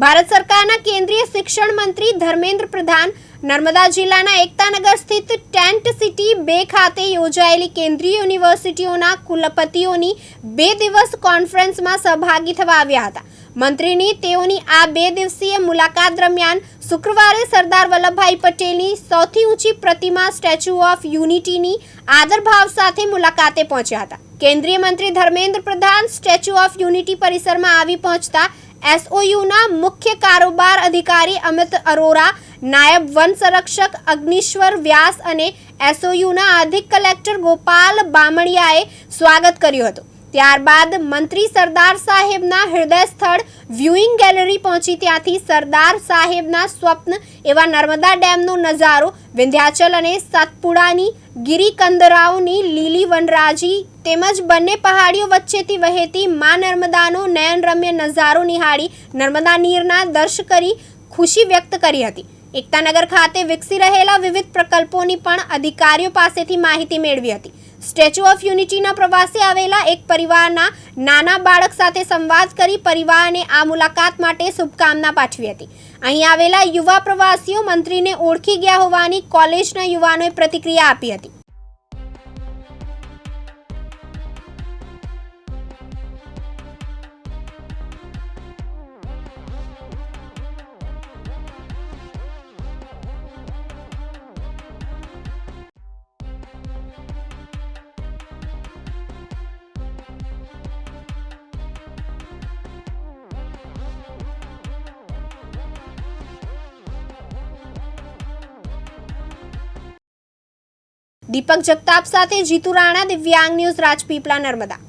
ભારત સરકારના કેન્દ્રીય શિક્ષણ મંત્રી ધર્મેન્દ્ર પ્રધાન નર્મદા જિલ્લાના એકતાનગર સ્થિત ટેન્ટ સિટી બે ખાતે યોજાયેલી કેન્દ્રીય યુનિવર્સિટીઓના કુલપતિઓની બે દિવસ કોન્ફરન્સમાં સહભાગી થવા આવ્યા હતા. મંત્રીની તેઓની આ બે દિવસીય મુલાકાત દરમિયાન શુક્રવારે સરદાર વલ્લભભાઈ પટેલની સૌથી ઊંચી પ્રતિમા સ્ટેચ્યુ ઓફ યુનિટીની આદરભાવ સાથે મુલાકાતે પહોંચ્યા હતા. કેન્દ્રીય મંત્રી Dharmendra Pradhan statue of unity પરિસરમાં આવી પહોંચતા એસઓયુના મુખ્ય કારોબાર અધિકારી અમિત અરોરા, નાયબ વન સંરક્ષક અગ્નિશ્વર વ્યાસ અને એસઓયુના અધિક કલેક્ટર ગોપાલ બામણિયાએ સ્વાગત કર્યું હતું. ત્યારબાદ મંત્રી સરદાર સાહેબના હૃદય સ્થળ વ્યુઇંગ ગેલેરી પહોંચી. ત્યાંથી સરદાર સાહેબના સ્વપ્ન એવા નર્મદા ડેમનો નજારો, વિંધ્યાચલ અને સાતપુડાની ગિરિકંદરાઓની લીલી વનરાજી તેમજ બંને પહાડીઓ વચ્ચેથી વહેતી મા નર્મદાનો નયનરમ્ય નજારો નિહાળી નર્મદા નીરના દર્શ કરી ખુશી વ્યક્ત કરી હતી. એકતાનગર ખાતે વિકસી રહેલા વિવિધ પ્રકલ્પોની પણ અધિકારીઓ પાસેથી માહિતી મેળવી હતી. સ્ટેચ્યુ ઓફ યુનિટીના પ્રવાસે આવેલા એક પરિવારના નાના બાળક સાથે સંવાદ કરી પરિવારને આ મુલાકાત માટે શુભકામના પાઠવી હતી. અહીં આવેલા યુવા પ્રવાસીઓ મંત્રીને ઓળખી ગયા હોવાની કોલેજના યુવાનોએ પ્રતિક્રિયા આપી હતી. દીપક જગતાપ સાથે જીતુ રાણા દિવ્યાંગ ન્યૂઝ રાજપીપળા નર્મદા.